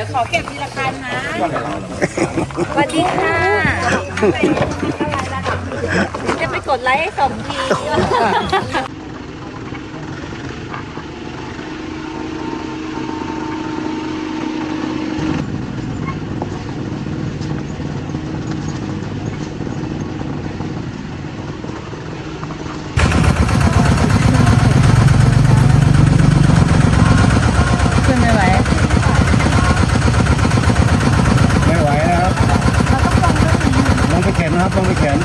ดี๋ยวขอเก็บทีละคันนะสวัสดีค่ะจะไปกดไลค์ให้สมที ตรับลงไปเข็น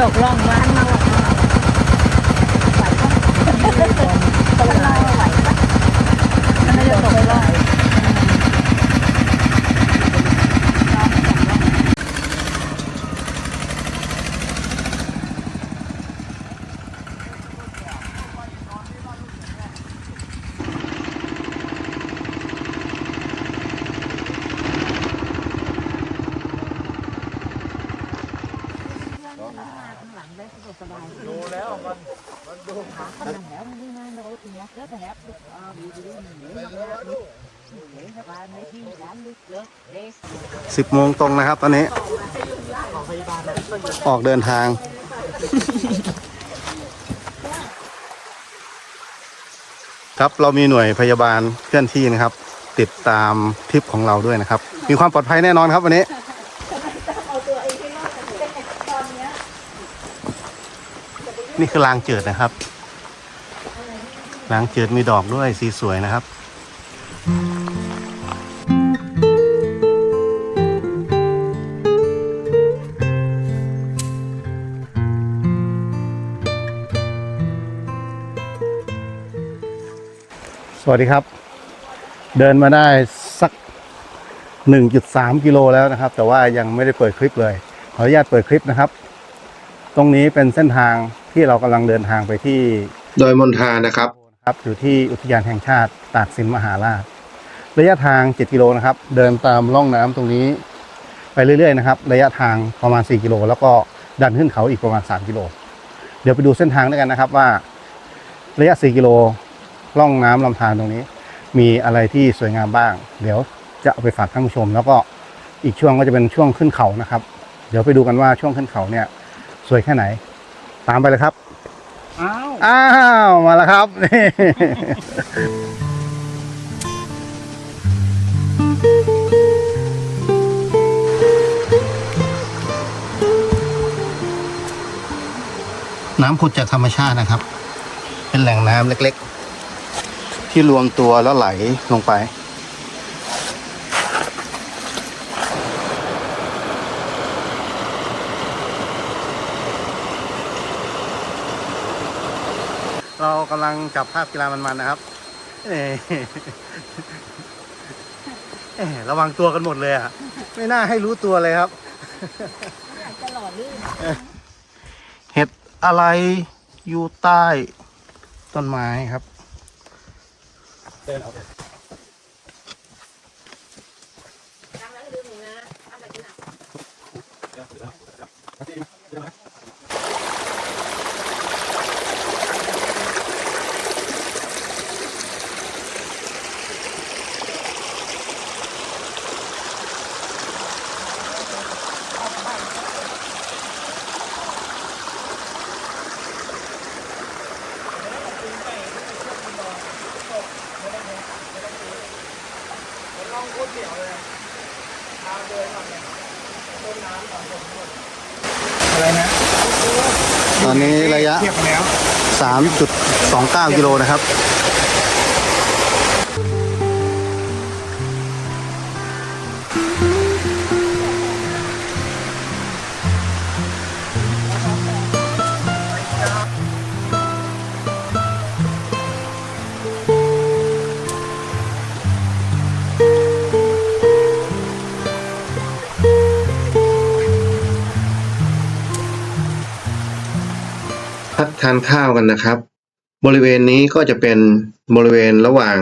ตกล่องบ้านเราตกล่องไหวปะไม่ได้ตกล่อง สิบโมงตรงนะครับตอนนี้ ออกเดินทาง ครับเรามีหน่วยพยาบาลเคลื่อนที่นะครับ ติดตามทริปของเราด้วยนะครับ มีความปลอดภัยแน่นอนครับวันนี้นี่คือรางเจิดนะครับรางเจิดมีดอกด้วยสีสวยนะครับ วัสดีครับ เดินมาได้สัก 1.3 กิโลแล้วนะครับ แต่ว่ายังไม่ได้เปิดคลิปเลย ขออนุญาตเปิดคลิปนะครับ ตรงนี้เป็นเส้นทางที่เรากำลังเดินทางไปที่โดยมณฑานะครับครับอยู่ที่อุทยานแห่งชาติตากสินมหาราช ระยะทาง 7 กิโลนะครับ เดินตามร่องน้ำตรงนี้ ไปเรื่อยๆนะครับ ระยะทางประมาณ 4 กิโล แล้วก็ดันขึ้นเขาอีกประมาณ 3 กิโล เดี๋ยวไปดูเส้นทางด้วยกันนะครับว่า ระยะ 4 กิโล ร่องน้ำลำธารตรงนี้ มีอะไรที่สวยงามบ้าง เดี๋ยวจะเอาไปฝากท่านผู้ชม แล้วก็อีกช่วงก็จะเป็นช่วงขึ้นเขานะครับ เดี๋ยวไปดูกันว่าช่วงขึ้นเขาเนี่ย สวยแค่ไหน ตามไปเลยครับอ้าวอ้าวมาแล้วครับนี่น้ำผุดจากธรรมชาตินะครับ เป็นแหล่งน้ำเล็ก ๆ ที่รวมตัวแล้วไหลลงไป เรากำลังจับภาพกีฬามันๆนะครับเอ่เอ่ระวังตัวกันหมดเลยอะ ไม่น่าให้รู้ตัวเลยครับจะหล่อลื่นเห็ดอะไรอยู่ใต้ต้นไม้ครับ হবে อะไรนะตอนนี้ระยะ เทียบกันแล้ว 3.29กิโลนะครับ ทานข้าวกันนะครับ บริเวณนี้ก็จะเป็นบริเวณระหว่าง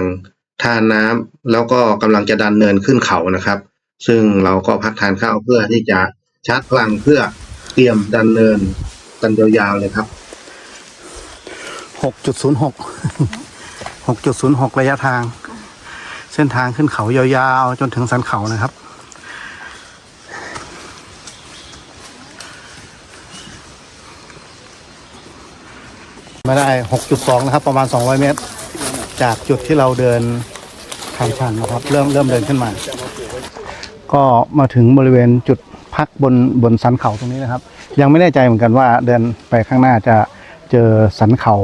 ทานน้ำแล้วก็กำลังจะดันเนินขึ้นเขานะครับ ซึ่งเราก็พักทานข้าวเพื่อที่จะชาร์จพลังเพื่อเตรียมดันเนินกันยาวๆเลยครับ6.06 6.06ระยะทาง เส้นทางขึ้นเขายาวๆ จนถึงสันเขานะครับ มาได้ 6.2 นะครับ ประมาณ 200 เมตร จากจุดที่เราเดินทางชันนะครับ เริ่มเริ่มเดินขึ้นมา ก็มาถึงบริเวณจุดพักบนบนสันเขาตรงนี้นะครับ ยังไม่แน่ใจเหมือนกันว่าเดินไปข้างหน้าจะเจอสันเขา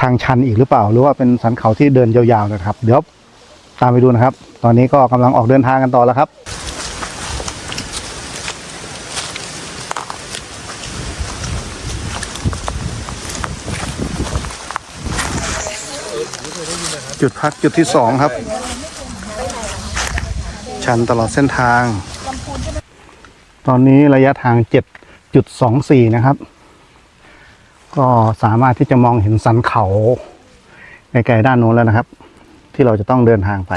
ทางชันอีกหรือเปล่า หรือว่าเป็นสันเขาที่เดินยาวๆนะครับ เดี๋ยวตามไปดูนะครับ ตอนนี้ก็กำลังออกเดินทางกันต่อแล้วครับ จุดพักจุดที่สองครับ ชันตลอดเส้นทาง ตอนนี้ระยะทาง7.24นะครับ ก็สามารถที่จะมองเห็นสันเขาไกลๆด้านโน้นแล้วนะครับ ที่เราจะต้องเดินทางไป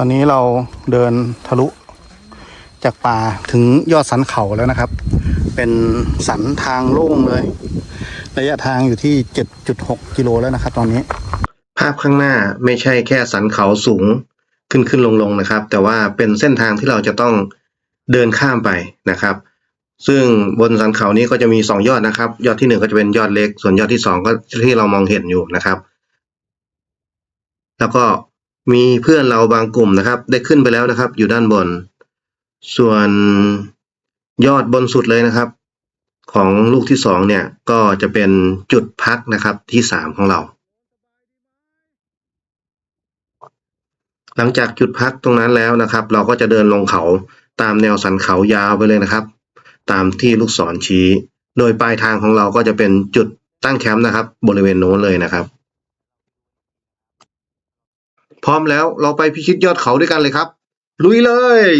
อนนี้เราเดินทะลุจากป่าถึงยอดสันเขาแล้วนะครับ เป็นสันทางโล่งเลย ระยะทางอยู่ที่ 7.6 กิโลแล้วนะครับ ตอนนี้ ภาพข้างหน้าไม่ใช่แค่สันเขาสูงขึ้นขึ้นลงลงนะครับ แต่ว่าเป็นเส้นทางที่เราจะต้องเดินข้ามไปนะครับ ซึ่งบนสันเขานี้ก็จะมีสองยอดนะครับ ยอดที่หนึ่งก็จะเป็นยอดเล็ก ส่วนยอดที่สองก็ที่เรามองเห็นอยู่นะครับ แล้วก็ มีเพื่อนเราบางกลุ่มนะครับ ได้ขึ้นไปแล้วนะครับ อยู่ด้านบน ส่วนยอดบนสุดเลยนะครับ ของลูกที่สองเนี่ยก็จะเป็นจุดพักนะครับที่สามของเรา หลังจากจุดพักตรงนั้นแล้วนะครับ เราก็จะเดินลงเขาตามแนวสันเขายาวไปเลยนะครับ ตามที่ลูกศรชี้ โดยปลายทางของเราก็จะเป็นจุดตั้งแคมป์นะครับ บริเวณโน้นเลยนะครับ พร้อมแล้วเราไปพิชิตยอดเขาด้วยกันเลยครับ ลุยเลย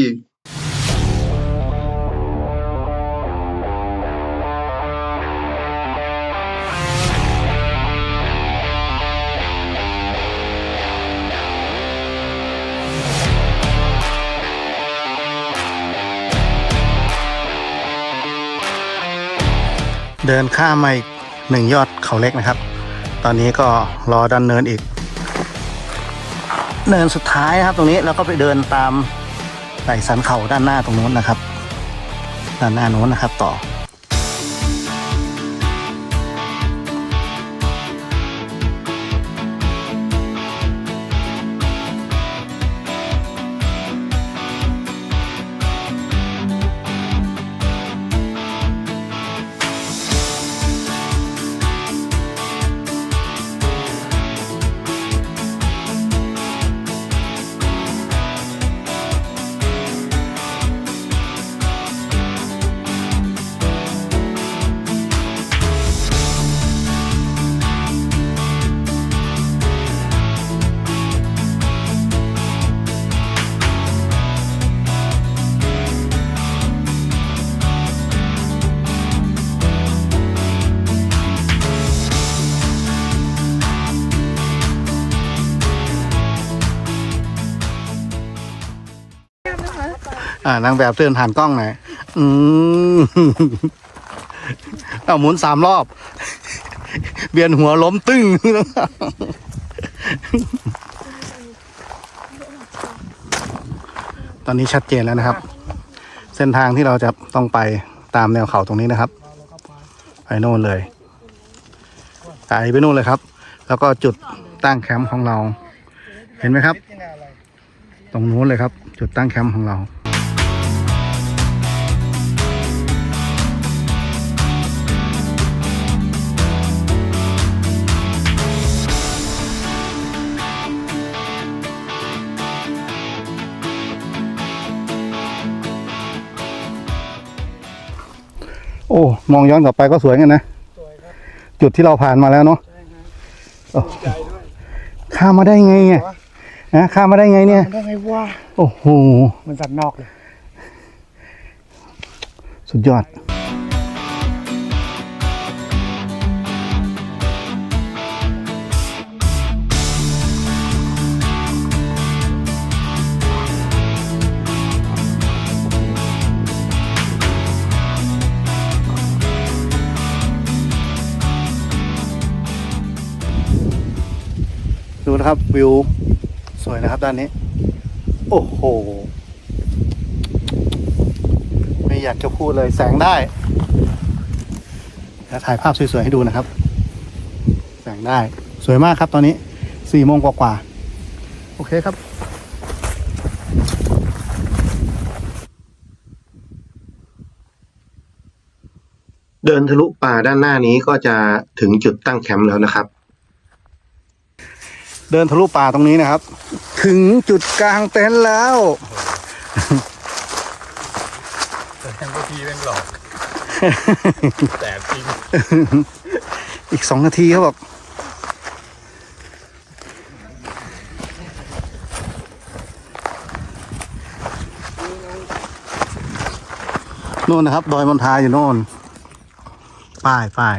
เดินข้ามมาอีกหนึ่งยอดเขาเล็กนะครับ ตอนนี้ก็รอดันเนินอีก เนินสุดท้ายนะครับ ตรงนี้แล้วก็ไปเดินตามไต่สันเขาด้านหน้าตรงนู้นนะครับ ด้านหน้านู้นนะครับ ต่อ อ่านางแบบเตือนผ่านกล้องหน่อยอืมเอาหมุนสามรอบ เบียนหัวล้มตึ้งตอนนี้ชัดเจนแล้วนะครับ เส้นทางที่เราจะต้องไปตามแนวเขาตรงนี้นะครับ ไปโน่นเลยไกลไปโน่นเลยครับ แล้วก็จุดตั้งแคมป์ของเรา เห็นไหมครับ ตรงนู้นเลยครับ จุดตั้งแคมป์ของเรา มองย้อนกลับไปก็สวยกันนะจุดที่เราผ่านมาแล้วเนาะโอ้ข้ามมาได้ไงเนี่ยนะข้ามมาได้ไงเนี่ยมันได้ไงวะโอ้โหมันสันนอกเลย สุดยอด นะครับ วิว สวยนะครับด้านนี้ โอ้โห ไม่อยากจะพูดเลยแสงได้เดี๋ยวถ่ายภาพสวยๆให้ดูนะครับ แสงได้สวยมากครับตอนนี้สี่โมงกว่าๆ โอเคครับเดินทะลุป่าด้านหน้านี้ก็จะถึงจุดตั้งแคมป์แล้วนะครับ เดินทะลุป่าตรงนี้นะครับ ถึงจุดกลางเต็นท์แล้วแต่ยังไม่ทีเป็นหลอก แต่จริง อีกสองนาทีเขาบอกโน่นนะครับ ดอยมณฑาอยู่โน่นป้ายป้าย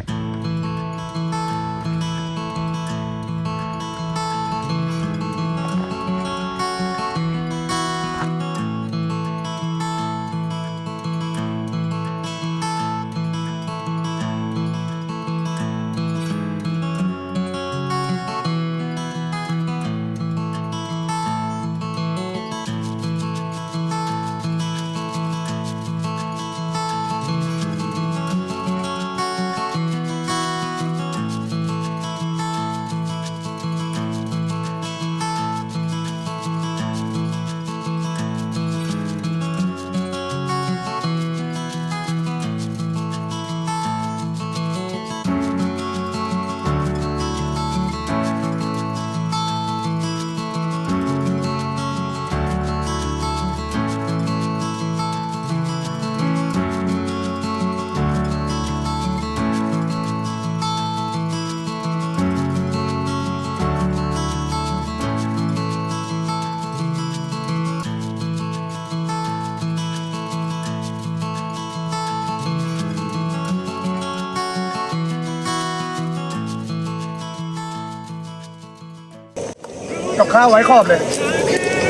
ข้าวไว้ขอบเลย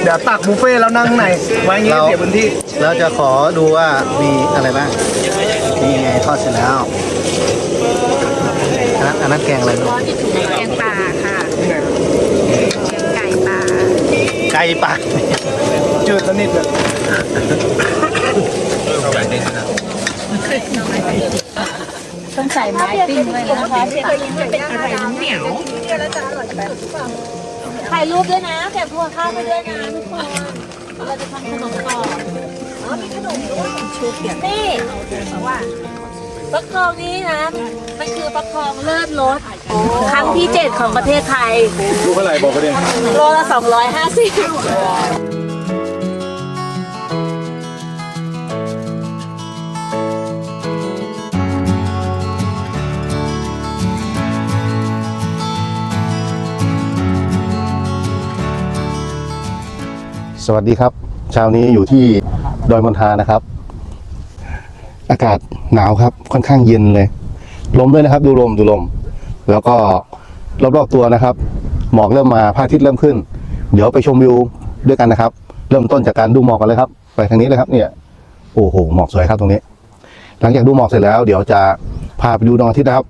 เดี๋ยวตักบุฟเฟ่ต์แล้วนั่งข้างในไว้อย่างงี้เรา เสียพื้นที่เราจะขอดูว่ามีอะไรบ้างนี่ไงทอดเสร็จแล้วอันนั้นอันนั้นแกงอะไรลูกแกงป่าค่ะไก่ป่าไก่ปะจืดสนิทเลยต้องใส่ไม้ปิ้งด้วยนะคะ เป็นอะไรเหนียว ถ่ายรูปด้วยนะเก็บตัวข้าวไปด้วยนะทุกคน เราจะทำขนมต่ออ๋อมีขนมด้วยชูเกียรตินี่ว่าฟักทองนี้นะ มันคือฟักทองเลิศรสครั้งที่ 7 ของประเทศไทย รู้เท่าไหร่บอกกันดิโลละ250 วัสดีครับ เช้านี้อยู่ที่ดอยมณฑานะครับ อากาศหนาวครับ ค่อนข้างเย็นเลย ลมด้วยนะครับ ดูลมดูลม แล้วก็รอบๆตัวนะครับ หมอกเริ่มมาพระอาทิตย์เริ่มขึ้น เดี๋ยวไปชมวิวด้วยกันนะครับ เริ่มต้นจากการดูหมอกกันเลยครับ ไปทางนี้เลยครับ เนี่ย โอ้โหหมอกสวยครับตรงนี้ หลังจากดูหมอกเสร็จแล้ว เดี๋ยวจะพาไปดูดวงอาทิตย์นะครับ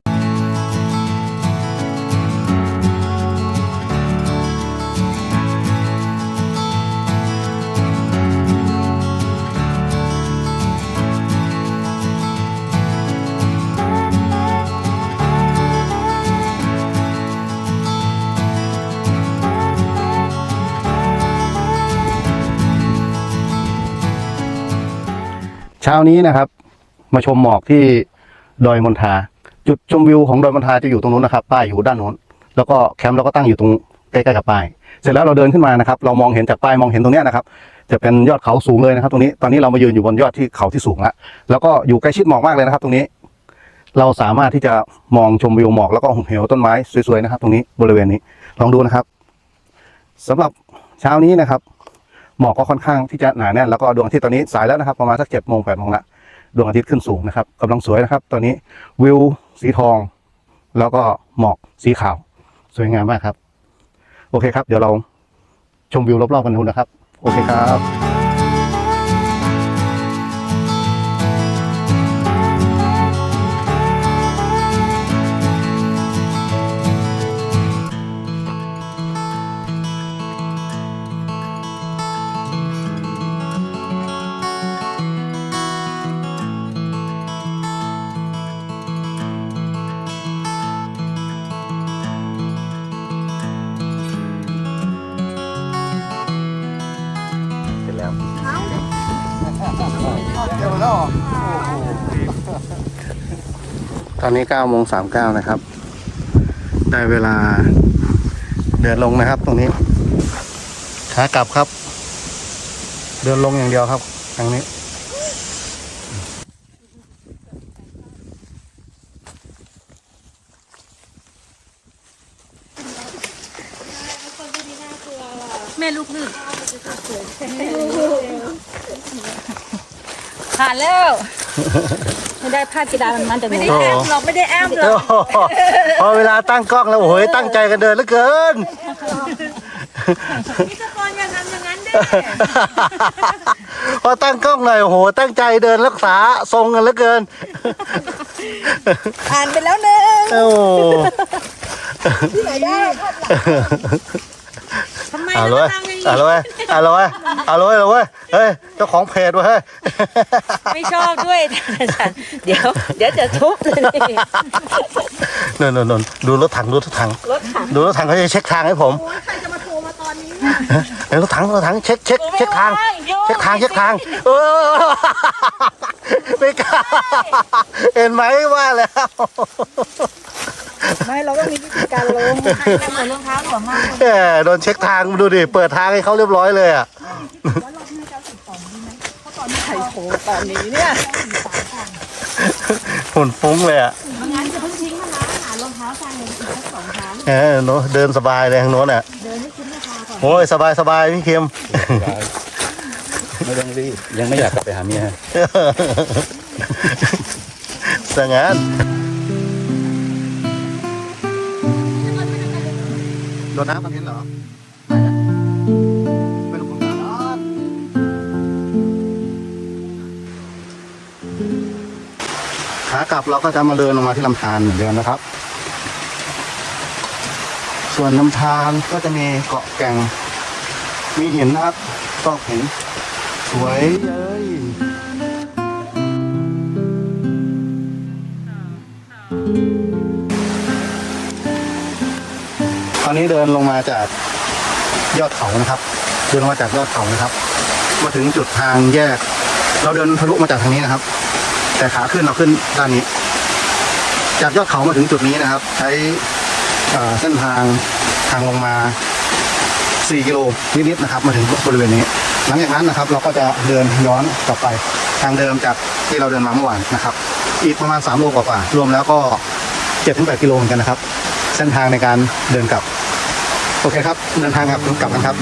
เช้านี้นะครับ มาชมหมอกที่ดอยมณฑาจุดชมวิวของดอยมณฑาจะอยู่ตรงนู้นนะครับป้ายอยู่ด้านนู้นแล้วก็แคมป์เราก็ตั้งอยู่ตรงใกล้ๆกับป้ายเสร็จแล้วเราเดินขึ้นมานะครับ เรามองเห็นจากป้ายมองเห็นตรงนี้นะครับ จะเป็นยอดเขาสูงเลยนะครับ ตรงนี้ตอนนี้เรามายืนอยู่บนยอดที่เขาที่สูงแล้วแล้วก็อยู่ใกล้ชิดหมอกมากเลยนะครับ ตรงนี้ เราสามารถที่จะมองชมวิวหมอกแล้วก็หุบเหวต้นไม้สวยๆนะครับ ตรงนี้บริเวณนี้ลองดูนะครับสำหรับเช้านี้นะครับ หมอกก็ค่อนข้างที่จะหนาแน่นแล้วก็ดวงอาทิตย์ตอนนี้สายแล้วนะครับประมาณสักเจ็ดโมงแปดโมงละดวงอาทิตย์ขึ้นสูงนะครับกำลังสวยนะครับ ตอนนี้วิวสีทอง แล้วก็หมอกสีขาว สวยงามมากครับ โอเคครับ เดี๋ยวเราชมวิวรอบๆกันดูนะครับ โอเคครับ อนนี้าโมงสามเก้านะครับ ได้เวลาเดินลงนะครับ ตรงนี้ขากลับครับ เดินลงอย่างเดียวครับทางนี้ แม่ลูกหนึ่งผ่านแล้ว ไม่ได้ ผ้ากีฬามันมันแต่ไม่ได้แอมหรอกไม่ได้แอมหรอกโอ้โหพอเวลาตั้งกล้องแล้วโอ้โหตั้งใจกันเดินเหลือเกินพี่สกรอย่าทำอย่างนั้นเด้พอตั้งกล้องหน่อยโอ้โห ตั้งใจเดินรักษาทรงกันเหลือเกินผ่านไปแล้วหนึ่งโอ้ที่ไหนได้ทำไมเอาเราเลยทำอย่างนี้เอาเลยเอาเลย เอาเลยเอาเลยเฮ้ยเจ้าของเพจเว้ยไม่ชอบด้วยฉันเดี๋ยว เดี๋ยวจะทุบเลยนี่นนนนดูรถถังดูรถถัง รถถังดูรถถังเขาจะเช็คทางให้ผมใครจะมาโทรมาตอนนี้เอ้ยรถถังรถถังเช็คเช็คเช็คทาง เช็คทางเช็คทางเออไม่กล้าเห็นไหมว่าแล้วไม่เราก็มีวิธีการลงจะเหมือนรองเท้าหลวมมากแหมโดนเช็คทางดูดิเปิดทางให้เขาเรียบร้อยเลยอะ ใครโทรตอนนี้เนี่ยหุ่นฟุ้งเลยอะงั้นจะเพิ่งทิ้งมันนะหารองเท้าใส่อีกสักสองครั้งเออโน้เดินสบายเลยทางโน้นอะเดินให้คุ้มราคาก่อนโอ้ยสบายสบายพี่เค็ม ไม่ต้องรีบยังไม่อยากกลับไปหาเมียสังานโดนน้ำมันเห็นเหรอากลับเราก็จะมาเดินลงมาที่ลำธารเหมือนเดิมนะครับ ส่วนลำธารก็จะมีเกาะแก่ง มีหินนะครับกาะหินสวยเลยตอนนี้เดินลงมาจากยอดเขานะครับ เดินลงมาจากยอดเขานะครับ มาถึงจุดทางแยก เราเดินทะลุมาจากทางนี้นะครับ แต่ขาขึ้นเราขึ้นด้านนี้ จากยอดเขามาถึงจุดนี้นะครับ ใช้เส้นทางทางลงมา 4 กิโลนิดๆนะครับ มาถึงบริเวณนี้ หลังจากนั้นนะครับ เราก็จะเดินย้อนกลับไปทางเดิมจากที่เราเดินมาเมื่อวานนะครับ อีกประมาณ 3 โลกว่าๆรวมแล้วก็7-8กิโลเหมือนกันนะครับ เส้นทางในการเดินกลับ โอเคครับ เดินทางครับกลับกันครับ